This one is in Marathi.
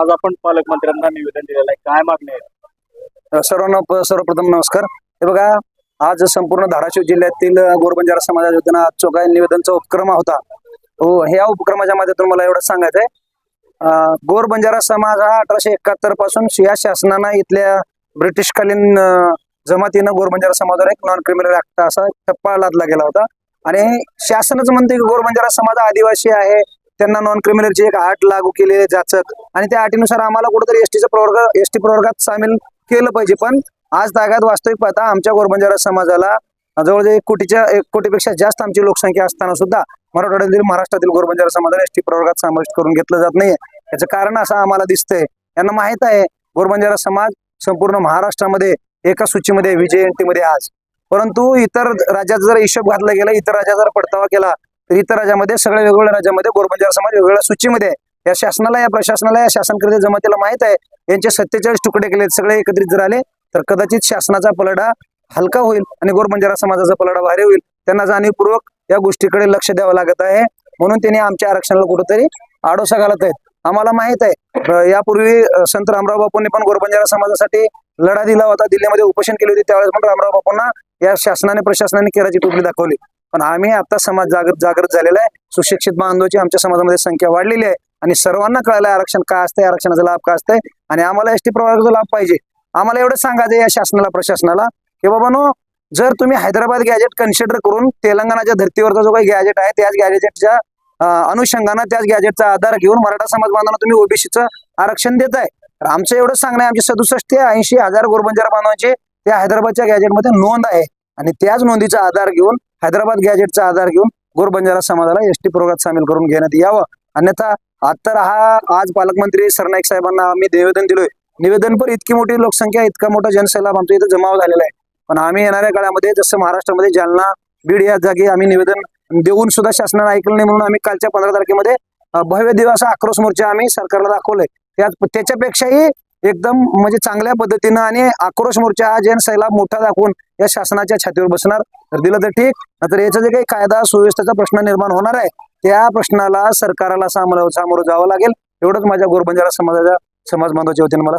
आज आपण पालकमंत्र्यांना निवेदन दिलेलं आहे. काय मागणी आहे? सर्वांना सर्वप्रथम नमस्कार. हे बघा आज संपूर्ण धाराशिव जिल्ह्यातील गोरबंजारा समाजा वतीनं आज काय निवेदनचा उपक्रम होता. हो ह्या उपक्रमाच्या माध्यमातून मला एवढं सांगायचं आहे गोरबंजारा समाज हा अठराशे एकाहत्तरपासून या शासनानं इथल्या ब्रिटिशकालीन जमातीनं गोरबंजारा समाजावर एक नॉन क्रिमिनल ऍक्ट असा टप्पा लादला गेला होता. आणि शासनच म्हणते की गोरबंजारा समाज आदिवासी आहे. त्यांना नॉन क्रिमिनलची एक अट लागू केली आहे जाचक. आणि त्या अटीनुसार आम्हाला कुठेतरी एसटीचा प्रवर्ग एसटी प्रवर्गात सामील केलं पाहिजे. पण आज तागात वास्तविक पाहता आमच्या गोरबंजारा समाजाला जवळजवळ एक कोटीच्या एक कोटीपेक्षा जास्त आमची लोकसंख्या असताना सुद्धा मराठवाड्यातील महाराष्ट्रातील गोरबंजारा समाजाला एसटी प्रवर्गात समाविष्ट करून घेतलं जात नाहीये. याचं कारण असं आम्हाला दिसतंय. यांना माहीत आहे गोरबंजारा समाज संपूर्ण महाराष्ट्रामध्ये एका सूचीमध्ये विजयंतीमध्ये मध्ये आज. परंतु इतर राज्यात जर हिशोब घातला गेला इतर राज्यात जर पडतावा केला तर इतर राज्यामध्ये सगळ्या वेगवेगळ्या राज्यामध्ये गोरबंजार समाज वेगवेगळ्या सूचीमध्ये या शासनाला या प्रशासनाला या शासनकर्ते जमातीला माहीत आहे. यांचे सत्तेचाळीस तुकडे केले सगळे एकत्रित जर आले तर कदाचित शासनाचा पलडा हलका होईल आणि गोरबंजारा समाजाचा पलडा भारी होईल. त्यांना जाणीवपूर्वक या गोष्टीकडे लक्ष द्यावं लागत आहे. म्हणून त्यांनी आमच्या आरक्षणाला कुठेतरी आडोसा घालत आहेत. आम्हाला माहीत आहे यापूर्वी संत रामराव बापूंनी पण गोरबंजारा समाजासाठी लढा दिला होता. दिल्लीमध्ये उपोषण केले होते. त्यावेळेस पण रामराव बापूंना या शासनाने प्रशासनाने केराची टोपली दाखवली. पण आम्ही आता समाज जागृत जागृत झालेला आहे. सुशिक्षित बांधवाची आमच्या समाजामध्ये संख्या वाढलेली आहे. आणि सर्वांना कळालं आरक्षण काय असतंय आरक्षणाचा लाभ काय असतंय. आणि आम्हाला एस टी प्रवर्गाचा लाभ पाहिजे. आम्हाला एवढं सांगायचं या शासनाला प्रशासनाला की बाबानो जर तुम्ही हैदराबाद गॅजेट कन्सिडर करून तेलंगणाच्या धर्तीवरचा जो काही गॅजेट आहे त्याच गॅजेटच्या अनुषंगानं त्याच गॅजेटचा आधार घेऊन मराठा समाज बांधवांना तुम्ही ओबीसीचं आरक्षण देत आहे तर आमचं एवढं सांगणं आहे. आमचे सदुसष्ट ते ऐंशी हजार गोरबंजार बांधवांचे त्या हैदराबादच्या गॅजेटमध्ये नोंद आहे. आणि त्याच नोंदीचा आधार घेऊन हैदराबाद गॅजेटचा आधार घेऊन गोरबंजारा समाजाला एसटी प्रवर्गात सामील करून घेण्यात यावं. अन्यथा आता हा आज पालकमंत्री सरनाईक साहेबांना आम्ही निवेदन दिलोय. निवेदन पण इतकी मोठी लोकसंख्या इतका मोठा जनसैलाब आमच्या इथं जमाव झालेला आहे. पण आम्ही येणाऱ्या काळामध्ये जसं महाराष्ट्रामध्ये जालना बीड या जागी आम्ही निवेदन देऊन सुद्धा शासनाने ऐकलं नाही म्हणून आम्ही कालच्या पंधरा तारखेमध्ये भव्य दिवस आक्रोश मोर्चा आम्ही सरकारला दाखवलंय. त्या त्याच्यापेक्षाही एकदम म्हणजे चांगल्या पद्धतीनं आणि आक्रोश मोर्चा हा सैला सैलाब मोठा दाखवून या शासनाच्या छातीवर बसणार. तर दिलं तर ठीक तर याचा जे काही कायदा सुव्यवस्थेचा प्रश्न निर्माण होणार आहे त्या प्रश्नाला सरकाराला सामोरं सामोरं जावं लागेल. एवढंच माझ्या गोरबंजारा समाजाच्या समाज बांधवाच्या वतीने मला